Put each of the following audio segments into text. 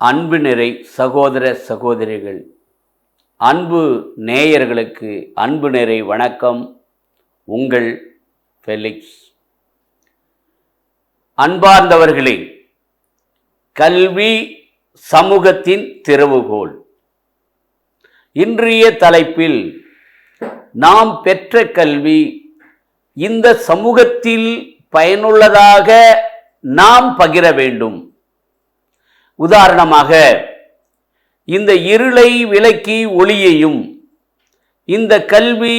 அன்பு நிறை சகோதர சகோதரிகள் அன்பு நேயர்களுக்கு அன்பு நிறை வணக்கம். உங்கள் ஃபெலிக்ஸ். அன்பார்ந்தவர்களே கல்வி சமூகத்தின் திறவுகோல் இன்றைய தலைப்பில் நாம் பெற்ற கல்வி இந்த சமூகத்தில் பயனுள்ளதாக நாம் பகிர வேண்டும். உதாரணமாக இந்த இருளை விலக்கி ஒளியையும் இந்த கல்வி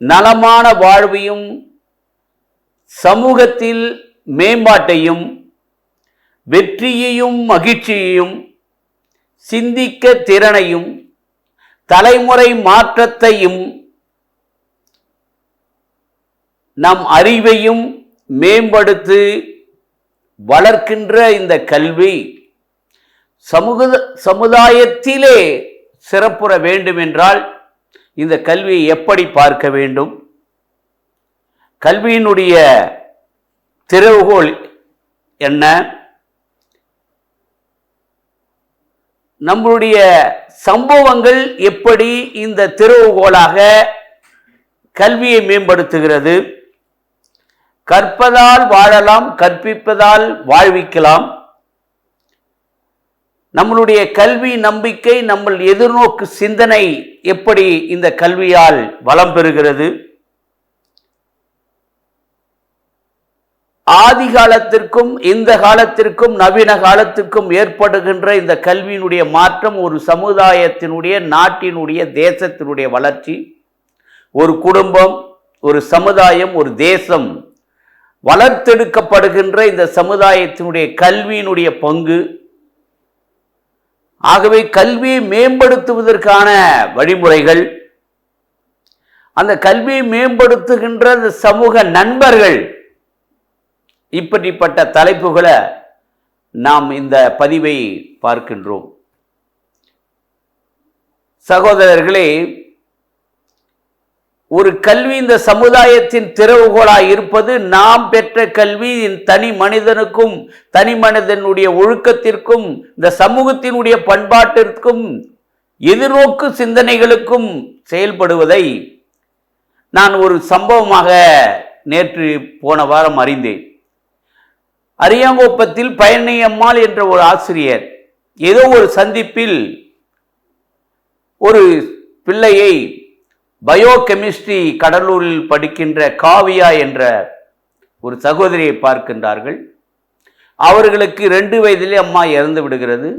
நலமான வாழ்வையும் சமூகத்தில் மேம்பாட்டையும் வெற்றியையும் மகிழ்ச்சியையும் சிந்திக்க திறனையும் தலைமுறை மாற்றத்தையும் நம் அறிவையும் மேம்படுத்து வளர்க்கின்ற இந்த கல்வி. சமூக சமுதாயத்திலே சிறப்புற வேண்டும் என்றால் இந்த கல்வியை எப்படி பார்க்க வேண்டும்? கல்வியினுடைய திறவுகோல் என்ன? நம்மளுடைய சம்பவங்கள் எப்படி இந்த திறவுகோலாக கல்வியை மேம்படுத்துகிறது? கற்பதால் வாழலாம் கற்பிப்பதால் வாழ்விக்கலாம். நம்மளுடைய கல்வி நம்பிக்கை நம்ம எதிர்நோக்கு சிந்தனை எப்படி இந்த கல்வியால் வளம் பெறுகிறது? ஆதி காலத்திற்கும் இந்த காலத்திற்கும் நவீன காலத்திற்கும் ஏற்படுகின்ற இந்த கல்வியினுடைய மாற்றம் ஒரு சமுதாயத்தினுடைய நாட்டினுடைய தேசத்தினுடைய வளர்ச்சி. ஒரு குடும்பம் ஒரு சமுதாயம் ஒரு தேசம் வளர்த்தெடுக்கப்படுகின்ற இந்த சமுதாயத்தினுடைய கல்வியினுடைய பங்கு. ஆகவே கல்வியை மேம்படுத்துவதற்கான வழிமுறைகள் அந்த கல்வியை மேம்படுத்துகின்ற அந்த சமூக நண்பர்கள் இப்படிப்பட்ட தலைப்புகளை நாம் இந்த பதிவை பார்க்கின்றோம். சகோதரர்களே ஒரு கல்வி இந்த சமுதாயத்தின் திறவுகோலாக இருப்பது நாம் பெற்ற கல்வி தனி மனிதனுக்கும் தனி மனிதனுடைய ஒழுக்கத்திற்கும் இந்த சமூகத்தினுடைய பண்பாட்டிற்கும் எதிர்நோக்கு சிந்தனைகளுக்கும் செயல்படுவதை நான் ஒரு சம்பவமாக நேற்று போன வாரம் அறிந்தேன். அரியாங்கோப்பத்தில் பயணியம்மாள் என்ற ஒரு ஆசிரியர் ஏதோ ஒரு சந்திப்பில் ஒரு பிள்ளையை பயோ கெமிஸ்ட்ரி கடலூரில் படிக்கின்ற காவியா என்ற ஒரு சகோதரியை பார்க்கின்றார்கள். அவர்களுக்கு ரெண்டு வயதிலே அம்மா இறந்து விடுகிறது.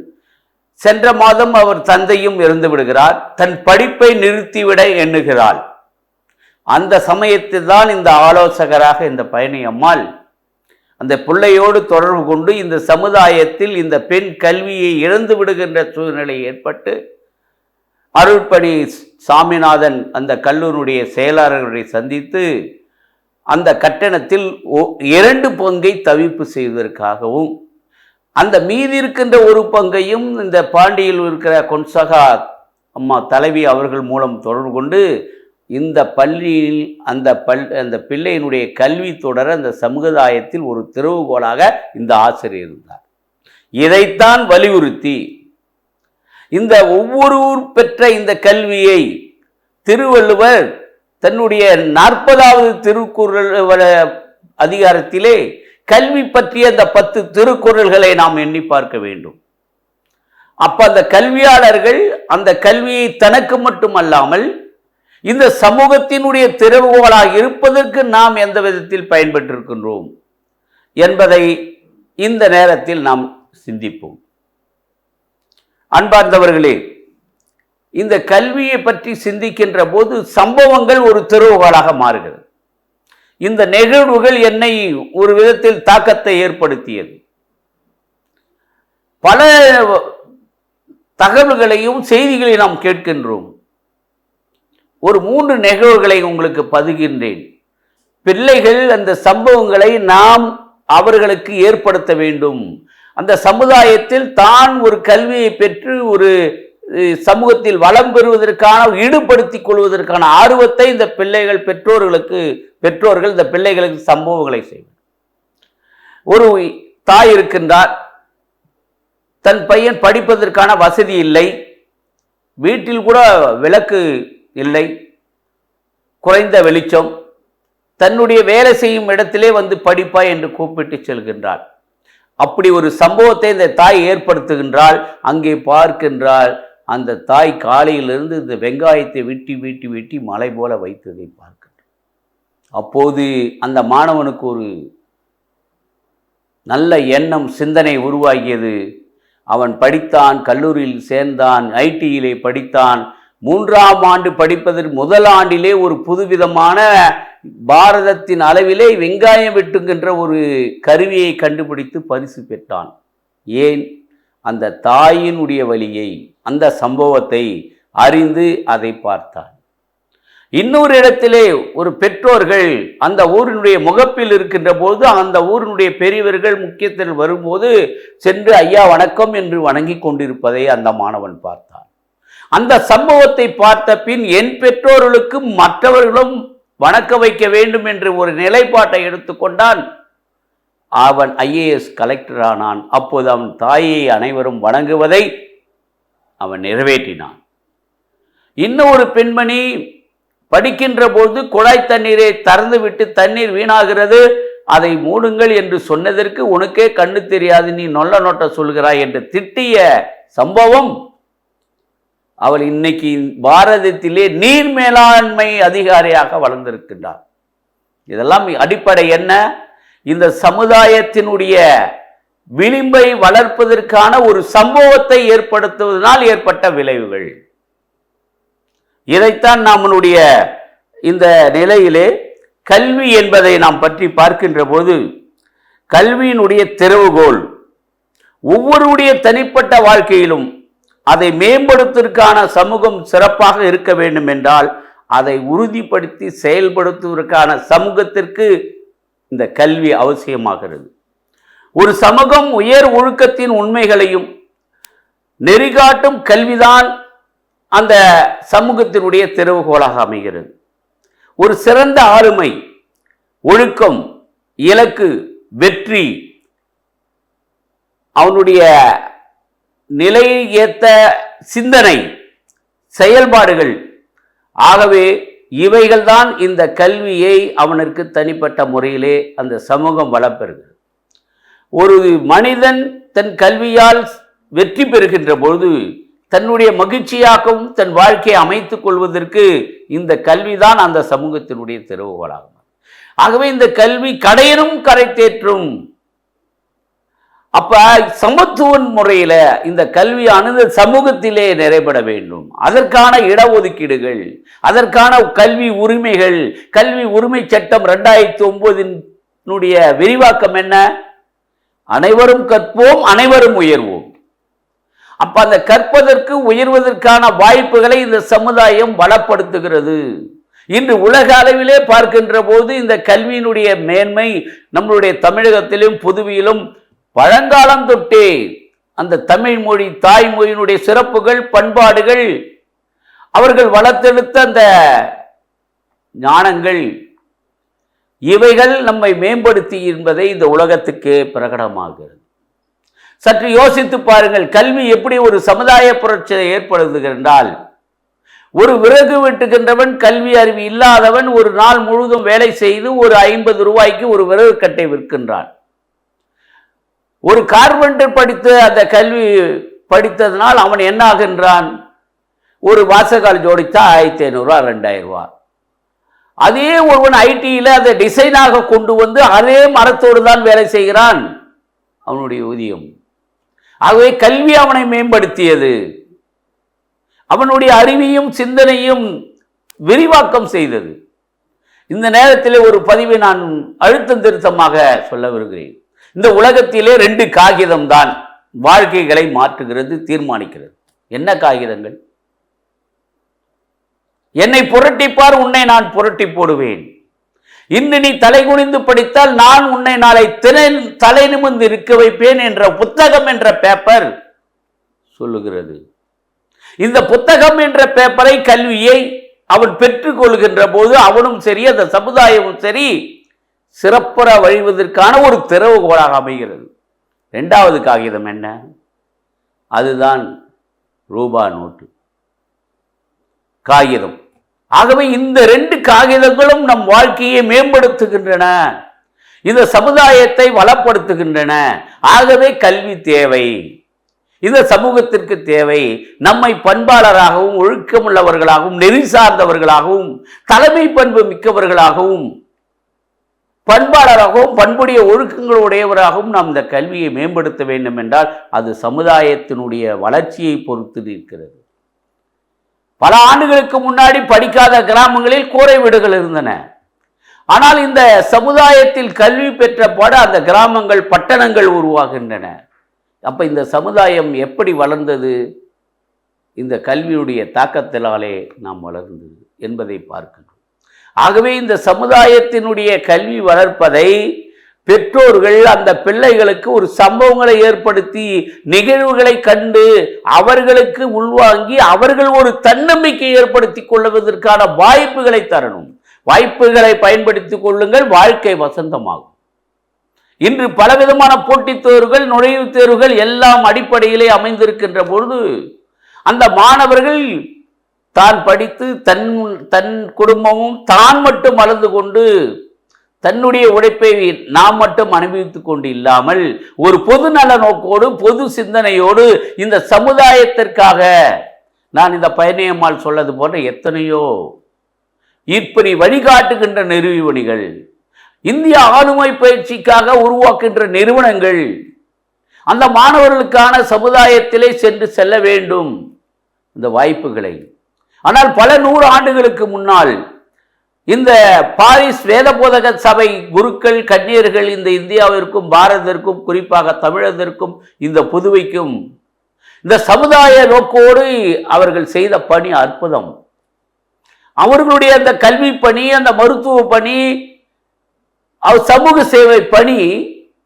சென்ற மாதம் அவர் தந்தையும் இறந்து விடுகிறார். தன் படிப்பை நிறுத்திவிட எண்ணுகிறாள். அந்த சமயத்தில் தான் இந்த ஆலோசகராக இந்த பயணி அம்மாள் அந்த பிள்ளையோடு தொடர்பு கொண்டு இந்த சமுதாயத்தில் இந்த பெண் கல்வியை இழந்து விடுகின்ற சூழ்நிலை ஏற்பட்டு அருள்படி சாமிநாதன் அந்த கல்லூரியுடைய செயலாளர்களை சந்தித்து அந்த கட்டணத்தில் இரண்டு பங்கை தவிப்பு செய்வதற்காகவும் அந்த மீதி இருக்கின்ற ஒரு பங்கையும் இந்த பாண்டியில் இருக்கிற கொன்சகா அம்மா தலைவி அவர்கள் மூலம் தொடர்பு கொண்டு இந்த பள்ளியில் அந்த பல் அந்த பிள்ளையினுடைய கல்வி தொடர அந்த சமுதாயத்தில் ஒரு திறவுகோலாக இந்த ஆசிரியர் இருந்தார். இதைத்தான் வலியுறுத்தி இந்த ஒவ்வொருவர் பெற்ற இந்த கல்வியை திருவள்ளுவர் தன்னுடைய நாற்பதாவது திருக்குறள் அதிகாரத்திலே கல்வி பற்றிய அந்த பத்து திருக்குறள்களை நாம் எண்ணி பார்க்க வேண்டும். அப்ப அந்த கல்வியாளர்கள் அந்த கல்வியை தனக்கு மட்டுமல்லாமல் இந்த சமூகத்தினுடைய திறவுகோலாக இருப்பதற்கு நாம் எந்த விதத்தில் பயன்பட்டிருக்கின்றோம் என்பதை இந்த நேரத்தில் நாம் சிந்திப்போம். அன்பார்ந்தவர்களே இந்த கல்வியை பற்றி சிந்திக்கின்ற போது சம்பவங்கள் ஒரு திருவுகளாக மாறுகிறது. இந்த நிகழ்வுகள் என்னை ஒரு விதத்தில் தாக்கத்தை ஏற்படுத்தியது. பல தகவல்களையும் செய்திகளையும் நாம் கேட்கின்றோம். ஒரு மூன்று நிகழ்வுகளை உங்களுக்கு பதுகின்றேன். பிள்ளைகள் அந்த சம்பவங்களை நாம் அவர்களுக்கு ஏற்படுத்த வேண்டும். அந்த சமுதாயத்தில் தான் ஒரு கல்வியை பெற்று ஒரு சமூகத்தில் வளம் பெறுவதற்கான ஈடுபடுத்திக் கொள்வதற்கான ஆர்வத்தை இந்த பிள்ளைகள் பெற்றோர்களுக்கு பெற்றோர்கள் இந்த பிள்ளைகளுக்கு சம்பவங்களை செய்வார். ஒரு தாய் இருக்கின்றார். தன் பையன் படிப்பதற்கான வசதி இல்லை. வீட்டில் கூட விளக்கு இல்லை. குறைந்த வெளிச்சம். தன்னுடைய வேலை செய்யும் இடத்திலே வந்து படிப்பாய் என்று கூப்பிட்டு செல்கின்றாள் அப்படி ஒரு சம்பவத்தை இந்த தாய் ஏற்படுத்துகின்றாள். அங்கே பார்க்கின்றால் அந்த தாய் காலையிலிருந்து இந்த வெங்காயத்தை வெட்டி வெட்டி வெட்டி மலை போல வைத்ததை பார்க்கின்றார் அப்போது அந்த மாணவனுக்கு ஒரு நல்ல எண்ணம் சிந்தனை உருவாகியது. அவன் படித்தான் கல்லூரியில் சேர்ந்தான் ஐடியிலே படித்தான். மூன்றாம் ஆண்டு படிப்பதற்கு முதல் ஆண்டிலே ஒரு புதுவிதமான பாரதத்தின் அளவிலே வெங்காயம் வெட்டுகின்ற ஒரு கருவியை கண்டுபிடித்து பரிசு பெற்றான். ஏன்? அந்த தாயினுடைய வழியை அந்த சம்பவத்தை அறிந்து அதை பார்த்தான். இன்னொரு இடத்திலே ஒரு பெற்றோர்கள் அந்த ஊரினுடைய முகப்பில் இருக்கின்ற போது அந்த ஊரினுடைய பெரியவர்கள் முக்கியத்தில் வரும்போது சென்று ஐயா வணக்கம் என்று வணங்கி கொண்டிருப்பதை அந்த மாணவன் பார்த்தான். அந்த சம்பவத்தை பார்த்த பின் என் பெற்றோர்களுக்கும் மற்றவர்களும் வணக்க வைக்க வேண்டும் என்று ஒரு நிலைப்பாட்டை எடுத்துக்கொண்டான் அவன் ஐஏஎஸ் கலெக்டர் ஆனான் அப்போது அவன் தாயை அனைவரும் வணங்குவதை அவன் நிறைவேற்றினான். இன்னொரு பெண்மணி படிக்கின்ற போது குழாய் தண்ணீரை திறந்து விட்டு தண்ணீர் வீணாகிறது. அதை மூடுங்கள் என்று சொன்னதற்கு உனக்கே கண்ணு தெரியாது நீ நொல்ல நோட்ட சொல்கிறாய் என்று திட்டிய சம்பவம் அவள் இன்னைக்கு பாரதத்திலே நீர் மேலாண்மை அதிகாரியாக வளர்ந்திருக்கின்றார் இதெல்லாம் அடிப்படை என்ன? இந்த சமுதாயத்தினுடைய விளிம்பை வளர்ப்பதற்கான ஒரு சம்பவத்தை ஏற்படுத்துவதனால் ஏற்பட்ட விளைவுகள். இதைத்தான் நம்மளுடைய இந்த நிலையிலே கல்வி என்பதை நாம் பற்றி பார்க்கின்ற போது கல்வியினுடைய திறவுகோல் ஒவ்வொருடைய தனிப்பட்ட வாழ்க்கையிலும் அதை மேம்படுத்துவதற்கான சமூகம் சிறப்பாக இருக்க வேண்டும் என்றால் அதை உறுதிப்படுத்தி செயல்படுத்துவதற்கான சமூகத்திற்கு இந்த கல்வி அவசியமாகிறது. ஒரு சமூகம் உயர் ஒழுக்கத்தின் உண்மைகளையும் நெறிகாட்டும் கல்விதான் அந்த சமூகத்தினுடைய திறவுகோலாக அமைகிறது. ஒரு சிறந்த ஆளுமை ஒழுக்கம் இலக்கு வெற்றி அவனுடைய நிலையை ஏத்த சிந்தனை செயல்பாடுகள். ஆகவே இவைகள்தான் இந்த கல்வியை அவனுக்கு தனிப்பட்ட முறையிலே அந்த சமூகம் வளப்பெறுகிறது ஒரு மனிதன் தன் கல்வியால் வெற்றி பெறுகின்ற பொழுது தன்னுடைய மகிழ்ச்சியாகவும் தன் வாழ்க்கையை அமைத்துக் கொள்வதற்கு இந்த கல்விதான் அந்த சமூகத்தினுடைய திறவுகோலாகும் ஆகவே இந்த கல்வி கடையனும் கரை தேற்றும் அப்ப சமத்துவன் முறையில இந்த கல்வியானது சமூகத்திலே நிறைபட வேண்டும். அதற்கான இடஒதுக்கீடுகள் அதற்கான கல்வி உரிமைகள் கல்வி உரிமை சட்டம் ரெண்டாயிரத்தி ஒன்பதினுடைய விரிவாக்கம் என்ன? அனைவரும் கற்போம் அனைவரும் உயர்வோம். அப்ப அந்த கற்பதற்கு உயர்வதற்கான வாய்ப்புகளை இந்த சமுதாயம் பலப்படுத்துகிறது இன்று உலக அளவிலே பார்க்கின்ற போது இந்த கல்வியினுடைய மேன்மை நம்மளுடைய தமிழகத்திலும் புதுவையிலும் பழங்காலம் தொட்டே அந்த தமிழ் மொழி தாய்மொழியினுடைய சிறப்புகள் பண்பாடுகள் அவர்கள் வளர்த்தெடுத்த அந்த ஞானங்கள் இவைகள் நம்மை மேம்படுத்தி என்பதை இந்த உலகத்துக்கு பிரகடமாகிறது சற்று யோசித்து பாருங்கள் கல்வி எப்படி ஒரு சமுதாய புரட்சியை ஏற்படுத்துகின்றால் ஒரு விறகு வெட்டுகின்றவன் கல்வி அறிவு இல்லாதவன் ஒரு நாள் முழுதும் வேலை செய்து ஒரு ஐம்பது ரூபாய்க்கு ஒரு விறகு கட்டை விற்கின்றான். ஒரு கார்பெண்டர் படித்து அந்த கல்வி படித்ததனால் அவன் என்ன ஆகின்றான் ஒரு வாசகால் ஜோடித்தா ஆயிரத்தி ஐநூறுரூவா ரெண்டாயிரம் ரூபா அதே ஒருவன் ஐடியில் அதை டிசைனாக கொண்டு வந்து அதே மரத்தோடு தான் வேலை செய்கிறான். அவனுடைய ஊதியம். ஆகவே கல்வி அவனை மேம்படுத்தியது. அவனுடைய அறிவையும் சிந்தனையும் விரிவாக்கம் செய்தது. இந்த நேரத்தில் ஒரு பதிவை நான் அழுத்தம் திருத்தமாக சொல்ல வருகிறேன் இந்த உலகத்திலே ரெண்டு காகிதம் தான் வாழ்க்கைகளை மாற்றுகிறது தீர்மானிக்கிறது. என்ன காகிதங்கள்? என்னை புரட்டிப்பார் உன்னை நான் புரட்டி போடுவேன். இன்று நீ தலை குனிந்து படித்தால் நான் உன்னை நாளை திரை தலை நிமிர்ந்து இருக்க வைப்பேன் என்ற புத்தகம் என்ற பேப்பர் சொல்லுகிறது. இந்த புத்தகம் என்ற பேப்பரை கல்வியை அவன் பெற்றுக்கொள்கின்ற போது அவனும் சரி அந்த சமுதாயமும் சரி சிறப்புற வழிவதற்கான ஒரு திறவுகோலாக அமைகிறது. ரெண்டாவது காகிதம் என்ன? அதுதான் ரூபா நோட்டு. காகிதம். ஆகவே இந்த ரெண்டு காகிதங்களும் நம் வாழ்க்கையை மேம்படுத்துகின்றன. இந்த சமுதாயத்தை வளப்படுத்துகின்றன. ஆகவே கல்வி தேவை. இந்த சமூகத்திற்கு தேவை. நம்மை பண்பாளராகவும் ஒழுக்கமுள்ளவர்களாகவும் நெறி சார்ந்தவர்களாகவும் தலைமை பண்பு மிக்கவர்களாகவும் பண்பாளராகவும் பண்புடைய ஒழுக்கங்களுடையவராகவும் நாம் இந்த கல்வியை மேம்படுத்த வேண்டும் என்றால் அது சமுதாயத்தினுடைய வளர்ச்சியை பொறுத்து நிற்கிறது பல ஆண்டுகளுக்கு முன்னாடி படிக்காத கிராமங்களில் கூரை வீடுகள் இருந்தன. ஆனால் இந்த சமுதாயத்தில் கல்வி பெற்ற பட அந்த கிராமங்கள் பட்டணங்கள் உருவாகின்றன. அப்போ இந்த சமுதாயம் எப்படி வளர்ந்தது? இந்த கல்வியுடைய தாக்கத்தினாலே நாம் வளர்ந்தது என்பதை பார்க்கணும். ஆகவே இந்த சமுதாயத்தினுடைய கல்வி வளர்ப்பதை பெற்றோர்கள் அந்த பிள்ளைகளுக்கு ஒரு சம்பவங்களை ஏற்படுத்தி நிகழ்வுகளை கண்டு அவர்களுக்கு உள்வாங்கி அவர்கள் ஒரு தன்னம்பிக்கை ஏற்படுத்தி கொள்வதற்கான வாய்ப்புகளை தரணும். வாய்ப்புகளை பயன்படுத்திக் கொள்ளுங்கள் வாழ்க்கை வசந்தமாகும். இன்று பலவிதமான போட்டித் தேர்வுகள் நுழைவுத் தேர்வுகள் எல்லாம் அடிப்படையிலே அமைந்திருக்கின்ற பொழுது அந்த மாணவர்கள் தான் படித்து தன் தன் குடும்பமும் தான் மட்டும் வளர்ந்து கொண்டு தன்னுடைய உழைப்பை நாம் மட்டும் அனுபவித்து கொண்டு இல்லாமல் ஒரு பொது நல நோக்கோடு பொது சிந்தனையோடு இந்த சமுதாயத்திற்காக நான் இந்த பயணியம்மாள் சொல்லது போன்ற எத்தனையோ இப்படி வழிகாட்டுகின்ற நிறுவனிகள் இந்திய ஆளுமை பயிற்சிக்காக உருவாக்குகின்ற நிறுவனங்கள் அந்த மாணவர்களுக்கான சமுதாயத்திலே சென்று செல்ல வேண்டும். இந்த வாய்ப்புகளை ஆனால் பல நூறு ஆண்டுகளுக்கு முன்னால் இந்த பாரிஸ் வேத போதக சபை குருக்கள் கன்னியர்கள் இந்த இந்தியாவிற்கும் பாரதத்திற்கும் குறிப்பாக தமிழகத்திற்கும் இந்த புதுவைக்கும் இந்த சமுதாய நோக்கோடு அவர்கள் செய்த பணி அற்புதம். அவர்களுடைய அந்த கல்வி பணி அந்த மருத்துவ பணி சமூக சேவை பணி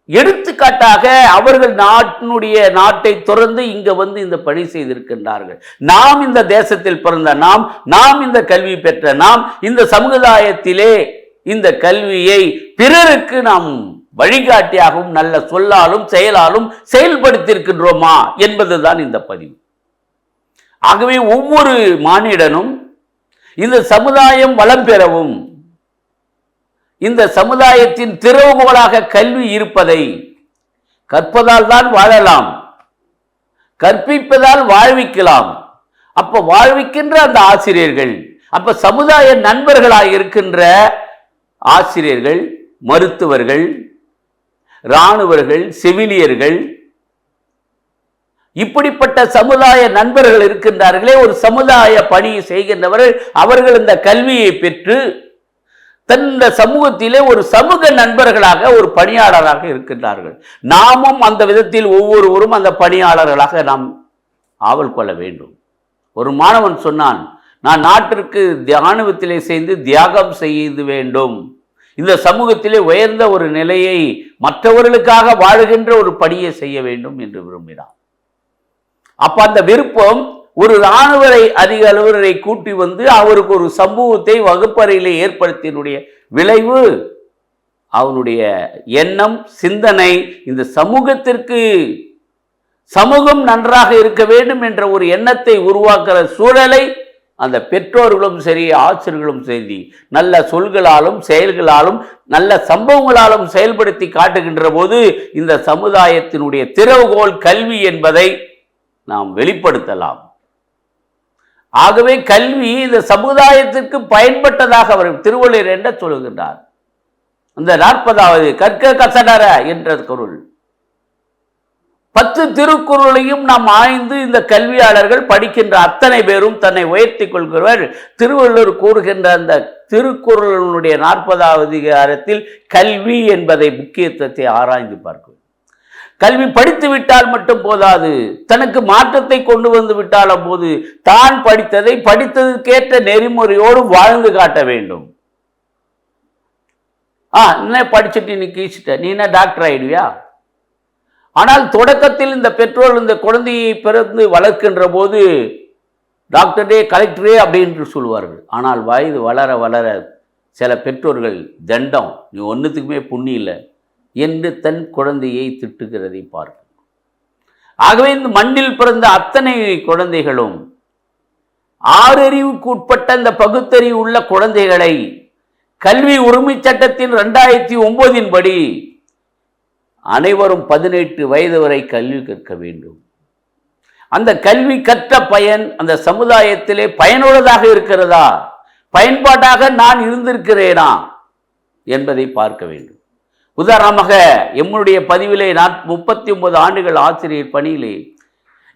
எடுத்துக்காட்டாக அவர்கள் நாட்டினுடைய நாட்டை துறந்து இங்க வந்து இந்த பணி செய்திருக்கின்றார்கள். நாம் இந்த தேசத்தில் பிறந்த நாம் நாம் இந்த கல்வி பெற்ற நாம் இந்த சமுதாயத்திலே இந்த கல்வியை பிறருக்கு நாம் வழிகாட்டியாகவும் நல்ல சொல்லாலும் செயலாலும் செயல்படுத்தியிருக்கின்றோமா என்பதுதான் இந்த பதிவு. ஆகவே ஒவ்வொரு மானிடனும் இந்த சமுதாயம் வளம் பெறவும் இந்த சமுதாயத்தின் திறவுகோலாக கல்வி இருப்பதை கற்பதால் தான் வாழலாம். கற்பிப்பதால் வாழ்விக்கலாம். அப்ப வாழ்விக்கின்ற அந்த ஆசிரியர்கள் அப்ப சமுதாய நண்பர்களாக இருக்கின்ற ஆசிரியர்கள் மருத்துவர்கள் இராணுவர்கள் செவிலியர்கள் இப்படிப்பட்ட சமுதாய நண்பர்கள் இருக்கின்றார்களே ஒரு சமுதாய பணியை செய்கின்றவர்கள் அவர்கள் இந்த கல்வியை பெற்று தந்த சமூகத்திலே ஒரு சமூக நண்பர்களாக ஒரு பணியாளராக இருக்கின்றார்கள். நாமும் அந்த விதத்தில் ஒவ்வொருவரும் அந்த பணியாளர்களாக நாம் ஆவல் கொள்ள வேண்டும். ஒரு மாணவன் சொன்னான் நான் நாட்டிற்கு தியானவத்திலே சேர்ந்து தியாகம் செய்து வேண்டும். இந்த சமூகத்திலே உயர்ந்த ஒரு நிலையை மற்றவர்களுக்காக வாழுகின்ற ஒரு பணியை செய்ய வேண்டும் என்று விரும்பினான். அப்போ அந்த விருப்பம் ஒரு இராணுவரை அதிக அலுவலரை கூட்டி வந்து அவருக்கு ஒரு சமூகத்தை வகுப்பறையிலே ஏற்படுத்தினுடைய விளைவு அவனுடைய எண்ணம் சிந்தனை இந்த சமூகத்திற்கு சமூகம் நன்றாக இருக்க வேண்டும் என்ற ஒரு எண்ணத்தை உருவாக்குற சூழலை அந்த பெற்றோர்களும் சரி ஆசிரியர்களும் சரி நல்ல சொல்களாலும் செயல்களாலும் நல்ல சம்பவங்களாலும் செயல்படுத்தி காட்டுகின்ற போது இந்த சமுதாயத்தினுடைய திறவுகோல் கல்வி என்பதை நாம் வெளிப்படுத்தலாம். ஆகவே கல்வி இந்த சமுதாயத்திற்கு பயன்பட்டதாக அவர் திருவள்ளுவர் என்ற சொல்லுகின்றார்? இந்த நாற்பதாவது கற்க கசடர என்ற குரல். பத்து திருக்குறளையும் நாம் ஆய்ந்து இந்த கல்வியாளர்கள் படிக்கின்ற அத்தனை பேரும் தன்னை உயர்த்தி கொள்கிறவர் திருவள்ளுவர் கூறுகின்ற அந்த திருக்குறளுடைய நாற்பதாவது அதிகாரத்தில் கல்வி என்பதை முக்கியத்துவத்தை ஆராய்ந்து பார்க்கும் கல்வி படித்து விட்டால் மட்டும் போதாது. தனக்கு மாற்றத்தை கொண்டு வந்து விட்டால் போது தான் படித்ததை படித்ததுக்கேற்ற நெறிமுறையோடு வாழ்ந்து காட்ட வேண்டும். ஆ என்ன படிச்சுட்டு நீ கீழ்ச்சிட்ட நீ என்ன டாக்டர் ஆயிடுவியா? ஆனால் தொடக்கத்தில் இந்த பெற்றோர் இந்த குழந்தையை பிறந்து வளர்க்கின்ற போது டாக்டரே கலெக்டரே அப்படின்னு சொல்லுவார்கள். ஆனால் வயது வளர வளர சில பெற்றோர்கள் தண்டம். நீ ஒன்றுத்துக்குமே புண்ணி இல்லை. என்று தன் குழந்தையை திட்டுகிறதை பார்க்கும். ஆகவே இந்த மண்ணில் பிறந்த அத்தனை குழந்தைகளும் ஆறறிவுக்கு உட்பட்ட இந்த பகுத்தறிவு உள்ள குழந்தைகளை கல்வி உரிமை சட்டத்தின் ரெண்டாயிரத்தி ஒன்பதின் படி அனைவரும் பதினெட்டு வயது வரை கல்வி கற்க வேண்டும். அந்த கல்வி கற்ற பயன் அந்த சமுதாயத்திலே பயனுள்ளதாக இருக்கிறதா? பயன்பாட்டாக நான் இருந்திருக்கிறேனா? என்பதை பார்க்க வேண்டும். உதாரணமாக எம்முடைய பதிவிலே நான் முப்பத்தி ஒன்பது ஆண்டுகள் ஆசிரியர் பணியிலே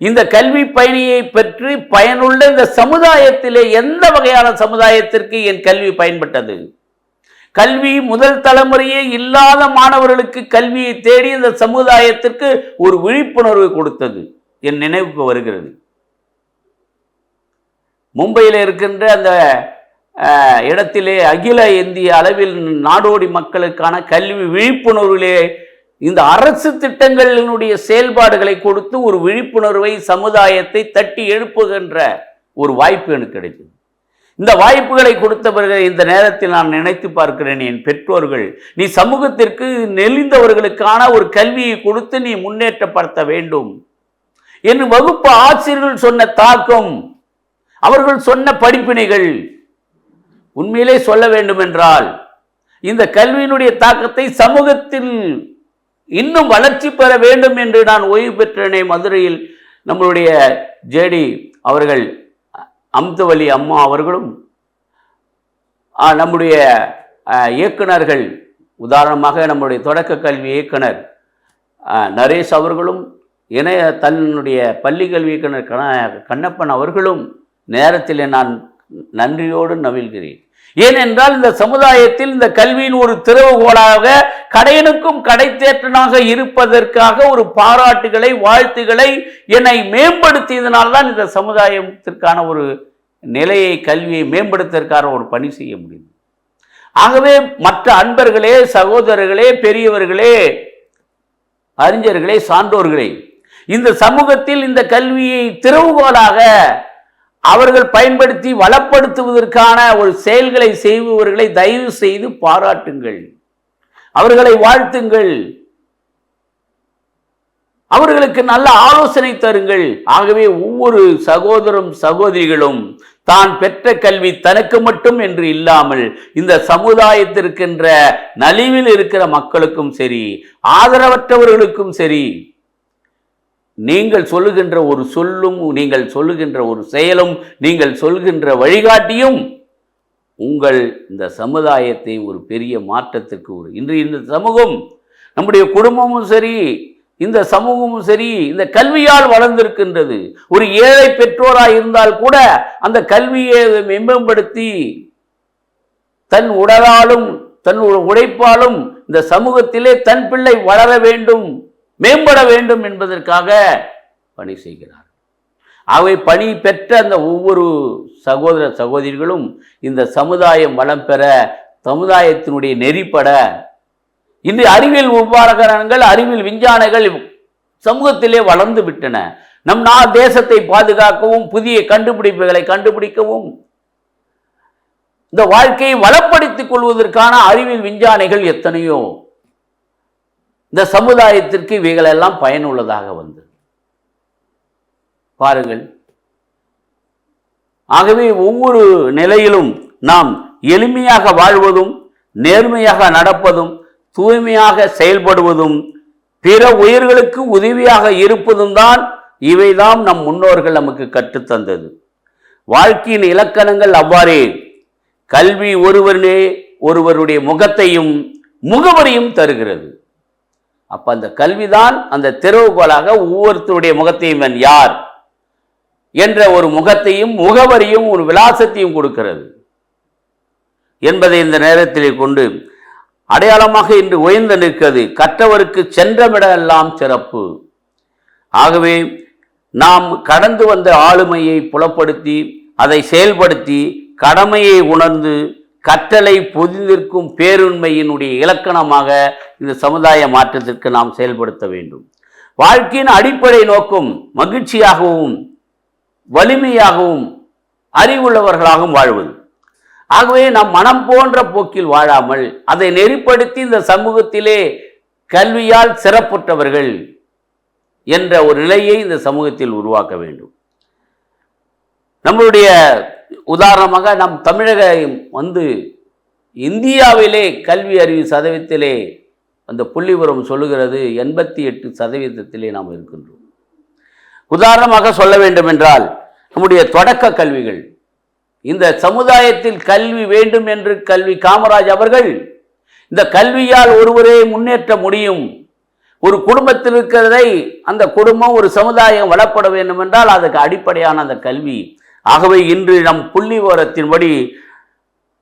இந்த கல்வி பயணியை பெற்று பயனுள்ள இந்த சமுதாயத்திலே எந்த வகையான சமுதாயத்திற்கு என் கல்வி பயன்பட்டது? கல்வி முதல் தலைமுறையே இல்லாத மாணவர்களுக்கு கல்வியை தேடி இந்த சமுதாயத்திற்கு ஒரு விழிப்புணர்வு கொடுத்தது என் நினைவுக்கு வருகிறது. மும்பையில் இருக்கின்ற அந்த இடத்திலே அகில இந்திய அளவில் நாடோடி மக்களுக்கான கல்வி விழிப்புணர்விலே இந்த அரசு திட்டங்களினுடைய செயல்பாடுகளை கொடுத்து ஒரு விழிப்புணர்வை சமுதாயத்தை தட்டி எழுப்புகின்ற ஒரு வாய்ப்பு எனக்கு கிடைத்தது. இந்த வாய்ப்புகளை கொடுத்தவர்கள் இந்த நேரத்தில் நான் நினைத்து பார்க்கிறேன் என் பெற்றோர்கள். நீ சமூகத்திற்கு நெளிந்தவர்களுக்கான ஒரு கல்வியை கொடுத்து நீ முன்னேற்றப்படுத்த வேண்டும். என்று வகுப்பு ஆசிரியர்கள் சொன்ன தாக்கம் அவர்கள் சொன்ன படிப்பினைகள் உண்மையிலே சொல்ல வேண்டுமென்றால் இந்த கல்வியினுடைய தாக்கத்தை சமூகத்தில் இன்னும் வளர்ச்சி பெற வேண்டும் என்று நான் ஓய்வு பெற்றேனே மதுரையில் நம்மளுடைய ஜேடி அவர்கள் அம்தவலி அம்மா அவர்களும் நம்முடைய இயக்குனர்கள் உதாரணமாக நம்முடைய தொடக்க கல்வி இயக்குனர் நரேஷ் அவர்களும் இணைய தன்னுடைய பள்ளி கல்வி இயக்குனர் கண்ணப்பன் அவர்களும் நேரத்தில் நான் நன்றியோடு நவிழ்கிறேன். ஏனென்றால் இந்த சமுதாயத்தில் இந்த கல்வியின் ஒரு திறவுகோலாக கடையனுக்கும் கடைத்தேற்றனாக இருப்பதற்காக ஒரு பாராட்டுகளை வாழ்த்துகளை என்னை மேம்படுத்தியதனால்தான் இந்த சமுதாயத்திற்கான ஒரு நிலையை கல்வியை மேம்படுத்துவதற்கான ஒரு பணி செய்ய முடியும். ஆகவே மற்ற அன்பர்களே சகோதரர்களே பெரியவர்களே அறிஞர்களே சான்றோர்களே இந்த சமூகத்தில் இந்த கல்வியை திறவுகோலாக அவர்கள் பயன்படுத்தி வளப்படுத்துவதற்கான ஒரு செயல்களை செய்பவர்களை தயவு செய்து பாராட்டுங்கள். அவர்களை வாழ்த்துங்கள். அவர்களுக்கு நல்ல ஆலோசனை தருங்கள். ஆகவே ஒவ்வொரு சகோதரும் சகோதரிகளும் தான் பெற்ற கல்வி தனக்கு மட்டும் என்று இல்லாமல் இந்த சமுதாயத்திற்கின்ற நலிவில் இருக்கிற மக்களுக்கும் சரி ஆதரவற்றவர்களுக்கும் சரி நீங்கள் சொல்லுகின்ற ஒரு சொல்லும் நீங்கள் சொல்லுகின்ற ஒரு செயலும் நீங்கள் சொல்கின்ற வழிகாட்டியும் உங்கள் இந்த சமுதாயத்தை ஒரு பெரிய மாற்றத்திற்கு ஒரு இன்று இந்த சமூகம் நம்முடைய குடும்பமும் சரி இந்த சமூகமும் சரி இந்த கல்வியால் வளர்ந்திருக்கின்றது. ஒரு ஏழை பெற்றோராக இருந்தால் கூட அந்த கல்வியை மேம்படுத்தி தன் உடலாலும் தன் உழைப்பாலும் இந்த சமூகத்திலே தன் பிள்ளை வளர வேண்டும். மேம்பட வேண்டும் என்பதற்காக பணி செய்கிறார். அவை பணி பெற்ற அந்த ஒவ்வொரு சகோதர சகோதரிகளும் இந்த சமுதாயம் வளம் பெற சமுதாயத்தினுடைய நெறிப்பட இன்று அறிவியல் உபாரகரங்கள் அறிவியல் விஞ்ஞானங்கள் சமூகத்திலே வளர்ந்து விட்டன. நம் நா தேசத்தை பாதுகாக்கவும் புதிய கண்டுபிடிப்புகளை கண்டுபிடிக்கவும் இந்த வாழ்க்கையை வளப்படுத்திக் கொள்வதற்கான அறிவியல் விஞ்ஞானிகள் எத்தனையோ? இந்த சமுதாயத்திற்கு இவைகளெல்லாம் பயனுள்ளதாக வந்து பாருங்கள். ஆகவே ஒவ்வொரு நிலையிலும் நாம் எளிமையாக வாழ்வதும் நேர்மையாக நடப்பதும் தூய்மையாக செயல்படுவதும் பிற உயிர்களுக்கு உதவியாக இருப்பதும் தான் இவைதான் நம் முன்னோர்கள் நமக்கு கற்றுத்தந்தது. வாழ்க்கையின் இலக்கணங்கள் அவ்வாறே. கல்வி ஒருவரே ஒருவருடைய முகத்தையும் முகவரியும் தருகிறது. அப்போ அந்த கல்விதான் அந்த திறவுகோலாக ஒவ்வொருத்தருடைய முகத்தையும் யார் என்ற ஒரு முகத்தையும் முகவரியும் ஒரு விலாசத்தையும் கொடுக்கிறது. என்பதை இந்த நேரத்திலே கொண்டு அடையாளமாக இன்று உயர்ந்து நிற்கிறது. கற்றவருக்கு சென்றமிடமெல்லாம் சிறப்பு. ஆகவே நாம் கடந்து வந்த ஆளுமையை புலப்படுத்தி அதை செயல்படுத்தி கடமையை உணர்ந்து கற்றலை பொதிந்திருக்கும் பேருண்மையினுடைய இலக்கணமாக இந்த சமுதாய மாற்றத்திற்கு நாம் செயல்படுத்த வேண்டும். வாழ்க்கையின் அடிப்படை நோக்கம் மகிழ்ச்சியாகவும் வலிமையாகவும் அறிவுள்ளவர்களாகவும் வாழ்வது. ஆகவே நம் மனம் போன்ற போக்கில் வாழாமல் அதை நெறிப்படுத்தி இந்த சமூகத்திலே கல்வியால் சிறப்புற்றவர்கள் என்ற ஒரு நிலையை இந்த சமூகத்தில் உருவாக்க வேண்டும். நம்மளுடைய உதாரணமாக நம் தமிழகம் வந்து இந்தியாவிலே கல்வி அறிவு சதவீதத்திலே அந்த புள்ளிவரம் சொல்லுகிறது எண்பத்தி எட்டு சதவீதத்திலே நாம் இருக்கின்றோம். உதாரணமாக சொல்ல வேண்டும் என்றால் நம்முடைய தொடக்க கல்விகள் இந்த சமுதாயத்தில் கல்வி வேண்டும் என்று கல்வி காமராஜ் அவர்கள் இந்த கல்வியால் ஒருவரே முன்னேற்ற முடியும். ஒரு குடும்பத்தில் இருக்கிறதை அந்த குடும்பம் ஒரு சமுதாயம் வளப்பட வேண்டும் என்றால் அதுக்கு அடிப்படையான அந்த கல்வி. ஆகவே இன்று நம் புள்ளி விவரத்தின்படி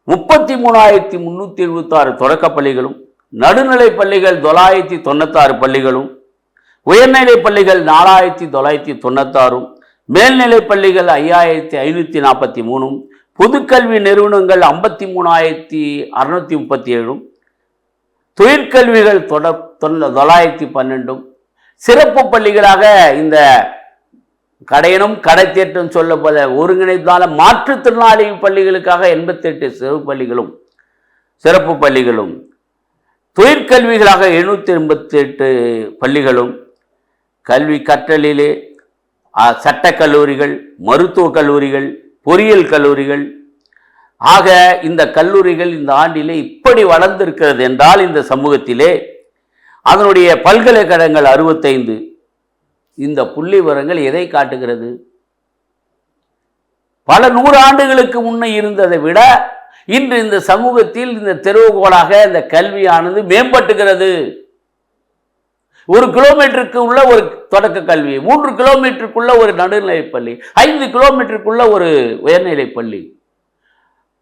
முப்பத்தி மூணாயிரத்தி முன்னூற்றி எழுபத்தாறு தொடக்கப்பள்ளிகளும் நடுநிலை பள்ளிகள் தொள்ளாயிரத்தி தொண்ணூத்தாறு பள்ளிகளும் உயர்நிலை பள்ளிகள் நாலாயிரத்தி தொள்ளாயிரத்தி தொண்ணூத்தாறும் மேல்நிலை பள்ளிகள் ஐயாயிரத்தி ஐநூற்றி நாற்பத்தி மூணும் பொதுக்கல்வி நிறுவனங்கள் ஐம்பத்தி மூணாயிரத்தி அறுநூத்தி முப்பத்தி ஏழும் தொழிற்கல்விகள் தொட தொள்ளாயிரத்தி பன்னெண்டும். சிறப்பு பள்ளிகளாக இந்த கடையனும் கடைத்தேற்றும் சொல்லப்பட ஒருங்கிணைந்தால மாற்றுத்திறனாளி பள்ளிகளுக்காக எண்பத்தெட்டு சிறப்பு பள்ளிகளும் சிறப்பு பள்ளிகளும். தொழிற்கல்விகளாக எழுநூற்றி எண்பத்தி எட்டு பள்ளிகளும் கல்வி கற்றலிலே அ, சட்டக் கல்லூரிகள் மருத்துவக் கல்லூரிகள் பொறியியல் கல்லூரிகள். ஆக இந்த கல்லூரிகள் இந்த ஆண்டிலே இப்படி வளர்ந்திருக்கிறது என்றால் இந்த சமூகத்திலே அதனுடைய பல்கலைக்கழகங்கள் அறுபத்தைந்து இந்த புள்ளி விவரங்கள் எதை காட்டுகிறது? பல நூறு ஆண்டுகளுக்கு முன்னே இருந்ததை விட இன்று இந்த சமூகத்தில் இந்த தெருவுகோலாக இந்த கல்வியானது மேம்பட்டுகிறது. ஒரு கிலோமீட்டருக்கு உள்ள ஒரு தொடக்க கல்வி மூன்று கிலோமீட்டருக்குள்ள ஒரு நடுநிலைப் பள்ளி ஐந்து கிலோமீட்டருக்குள்ள ஒரு உயர்நிலைப் பள்ளி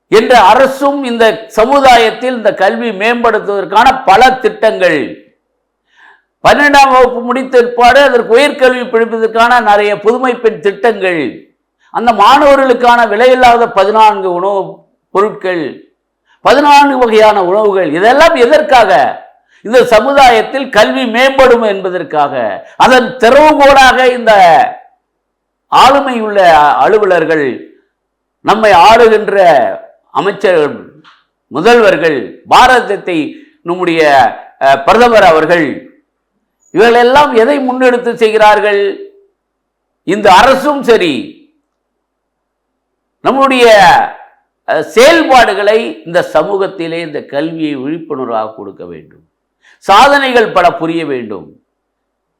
என்ற அரசும் இந்த சமுதாயத்தில் இந்த கல்வி மேம்படுத்துவதற்கான பல திட்டங்கள். பன்னெண்டாம் வகுப்பு முடித்த பிற்பாடு அதற்கு உயர்கல்வி பிடிப்பதற்கான நிறைய புதுமை பெண் திட்டங்கள். அந்த மாணவர்களுக்கான விலையில்லாத பதினான்கு உணவு பொருட்கள் பதினான்கு வகையான உணவுகள் இதெல்லாம் எதற்காக? இந்த சமுதாயத்தில் கல்வி மேம்படும் என்பதற்காக. அதன் திறவுகோடாக இந்த ஆளுமையுள்ள அலுவலர்கள் நம்மை ஆளுகின்ற அமைச்சர்கள் முதல்வர்கள் பாரதத்தை நம்முடைய பிரதமர் அவர்கள் இவர்களெல்லாம் எதை முன்னெடுத்து செய்கிறார்கள்? இந்த அரசும் சரி நம்முடைய செயல்பாடுகளை இந்த சமூகத்திலே இந்த கல்வியை விழிப்புணர்வாக கொடுக்க வேண்டும். சாதனைகள் பல புரிய வேண்டும்.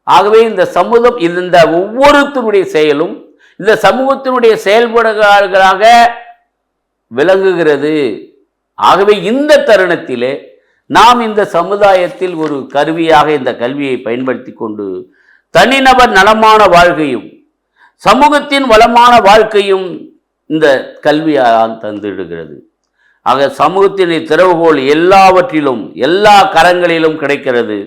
ஆகவே இந்த சமூகம் இந்த ஒவ்வொருத்தருடைய செயலும் இந்த சமூகத்தினுடைய செயல்பாடுகளாக விளங்குகிறது. ஆகவே இந்த தருணத்திலே நாம் இந்த சமுதாயத்தில் ஒரு கருவியாக இந்த கல்வியை பயன்படுத்தி கொண்டு தனிநபர் நலமான வாழ்க்கையும் சமூகத்தின் வளமான வாழ்க்கையும் இந்த கல்வியால் தந்துவிடுகிறது. ஆக சமூகத்தினை திறவுகோல் எல்லாவற்றிலும் எல்லா கரங்களிலும் கிடைக்கிறது.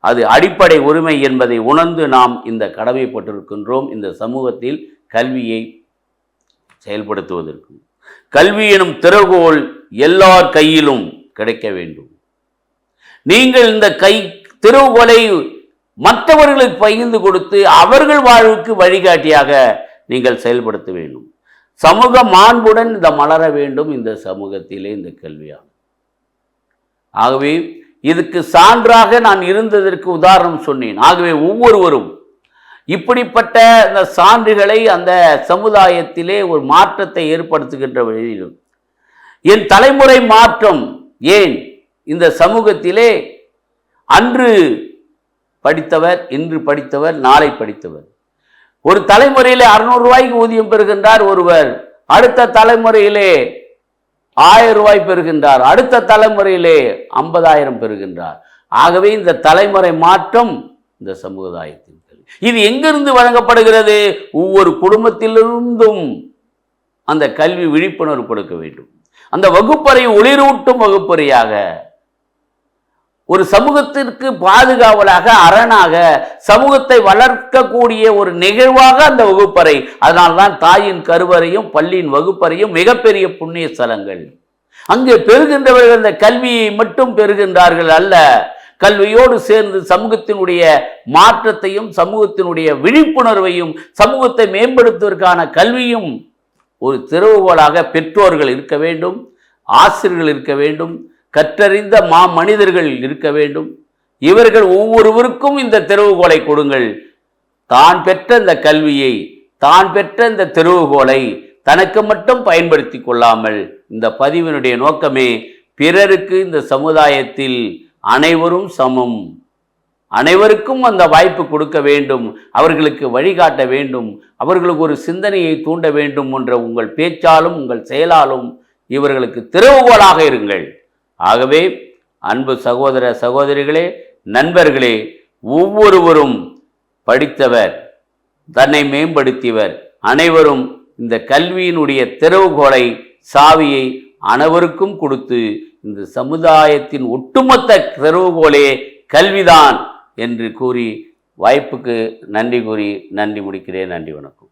அது அடிப்படை உரிமை என்பதை உணர்ந்து நாம் இந்த கடமைப்பட்டிருக்கின்றோம். இந்த சமூகத்தில் கல்வியை செயல்படுத்துவதற்கு கல்வி எனும் திறவுகோல் எல்லார் கையிலும் கிடைக்க வேண்டும். நீங்கள் இந்த கை திறவுகோலை மற்றவர்களுக்கு பகிர்ந்து கொடுத்து அவர்கள் வாழ்வுக்கு வழிகாட்டியாக நீங்கள் செயல்படுத்த வேண்டும். சமூக மாண்புடன் இந்த மலர வேண்டும் இந்த சமூகத்திலே இந்த கல்வியாகும் ஆகவே இதுக்கு சான்றாக நான் இருந்ததற்கு உதாரணம் சொன்னேன். ஆகவே ஒவ்வொருவரும் இப்படிப்பட்ட இந்த சான்றுகளை அந்த சமுதாயத்திலே ஒரு மாற்றத்தை ஏற்படுத்துகின்ற வழியிலும் என் தலைமுறை மாற்றம் ஏன் இந்த சமூகத்திலே அன்று படித்தவர் இன்று படித்தவர் நாளை படித்தவர்? ஒரு தலைமுறையிலே அறுநூறு ரூபாய்க்கு ஊதியம் பெறுகின்றார் ஒருவர். அடுத்த தலைமுறையிலே ஆயிரம் ரூபாய் பெறுகின்றார். அடுத்த தலைமுறையிலே ஐம்பதாயிரம் பெறுகின்றார். ஆகவே இந்த தலைமுறை மாற்றம் இந்த சமுதாயத்தின் இது எங்கிருந்து வழங்கப்படுகிறது? ஒவ்வொரு குடும்பத்திலிருந்தும் அந்த கல்வி விழிப்புணர்வு கொடுக்க வேண்டும். அந்த வகுப்பறை ஒளிரூட்டும் வகுப்பறையாக ஒரு சமூகத்திற்கு பாதுகாவலாக அரணாக சமூகத்தை வளர்க்கக்கூடிய ஒரு நிகழ்வாக அந்த வகுப்பறை. அதனால்தான் தாயின் கருவறையும் பள்ளியின் வகுப்பறையும் மிகப்பெரிய புண்ணிய ஸ்தலங்கள். அங்கே பெறுகின்றவர்கள் அந்த கல்வியை மட்டும் பெறுகின்றார்கள் அல்ல. கல்வியோடு சேர்ந்து சமூகத்தினுடைய மாற்றத்தையும் சமூகத்தினுடைய விழிப்புணர்வையும் சமூகத்தை மேம்படுத்துவதற்கான கல்வியும் ஒரு திறவுகோலாக பெற்றோர்கள் இருக்க வேண்டும் ஆசிரியர்கள் இருக்க வேண்டும் கற்றறிந்த மா மனிதர்கள் இருக்க வேண்டும். இவர்கள் ஒவ்வொருவருக்கும் இந்த திறவுகோலை கொடுங்கள். தான் பெற்ற இந்த கல்வியை தான் பெற்ற இந்த தெருவுகோலை தனக்கு மட்டும் பயன்படுத்தி கொள்ளாமல் இந்த பதிவினுடைய நோக்கமே பிறருக்கு இந்த சமுதாயத்தில் அனைவரும் சமம். அனைவருக்கும் அந்த வாய்ப்பு கொடுக்க வேண்டும். அவர்களுக்கு வழிகாட்ட வேண்டும். அவர்களுக்கு ஒரு சிந்தனையை தூண்ட வேண்டும் என்ற உங்கள் பேச்சாலும் உங்கள் செயலாலும் இவர்களுக்கு திறவுகோலாக இருங்கள். ஆகவே அன்பு சகோதர சகோதரிகளே நண்பர்களே ஒவ்வொருவரும் படித்தவர் தன்னை மேம்படுத்தியவர் அனைவரும் இந்த கல்வியினுடைய திறவுகோலை சாவியை அனைவருக்கும் கொடுத்து இந்த சமுதாயத்தின் ஒட்டுமொத்த திறவுகோலே கல்விதான் என்று கூறி வாய்ப்புக்கு நன்றி கூறி நன்றி முடிக்கிறேன். நன்றி வணக்கம்.